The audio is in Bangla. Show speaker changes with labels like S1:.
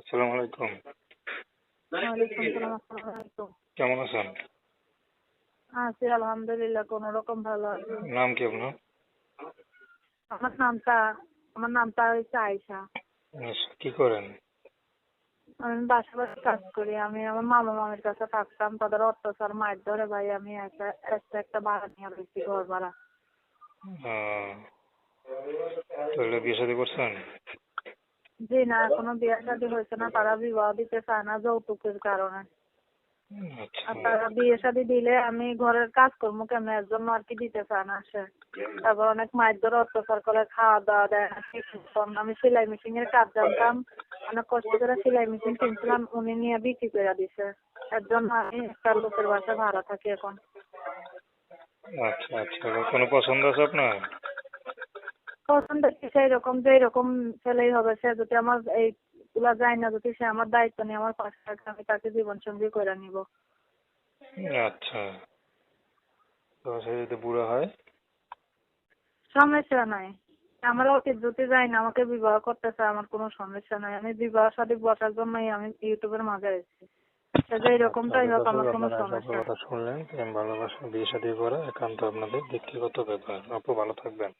S1: আসসালামু আলাইকুম। কেমন আছেন?
S2: আছি আলহামদুলিল্লাহ কোন রকম ভালো আছি।
S1: নাম কি আপনার?
S2: আমার নামটা আমার নামটা হচ্ছে
S1: আচ্ছা, কি করেন?
S2: আমি বাসা বাসা কাজ করি আমি আমার মামা মামির কাছে থাকতাম তাদের অত্যাচার মায়ের ধরে ভাই আমি একটা একটা একটা ভাড়া নিয়ে রয়েছি ঘর ভাড়া
S1: তাহলে বিয়ে শাদী করছেন?
S2: জি না এখনও বিয়ে শাদী হয়েছে না তারা বিবাহ দিতে চায় না যৌতুকের কারণে।
S1: আচ্ছা।
S2: আর তারা বিয়ে শাদী দিলে আমি ঘরের কাজ করব কেমন? এর জন্য আর কি দিতে চায় না সে। তারপর অনেক মায়ের ধরে অত্যাচার করে খাওয়া দাওয়া দেয় না। আমি সেলাই মেশিন এর কাজ জানতাম অনেক কষ্ট করে সেলাই মেশিন কিনছিলাম উনি নিয়ে বিক্রি করে দিছে। এর জন্য আমি একটা লোকের বাসা ভাড়া থাকি এখন।
S1: আচ্ছা আচ্ছা। কোনো পছন্দ আছে আপনার?
S2: পছন্দ কি সেই রকম যে রকম ছেলেই হবে সে যদি আমার এইগুলা যায় না যদি সে আমার দায়িত্ব নিয়ে আমার পাশে থাকে আমি তাকে জীবন সঙ্গী করে নিব।
S1: আচ্ছা। তো সে যদি বুড়ো হয়?
S2: সমস্যা নাই। আমার অতীত যদি যায় না আমাকে বিবাহ করতে চায় আমার কোনো সমস্যা নাই। আমি বিবাহ সাথে বসার জন্যই আমি ইউটিউবের মাঝে এসেছি
S1: কথা শুনলেন ভালোবাসা বিয়ে শাদী করা একান্ত আপনাদের ব্যক্তিগত ব্যাপার। আপু ভালো থাকবেন।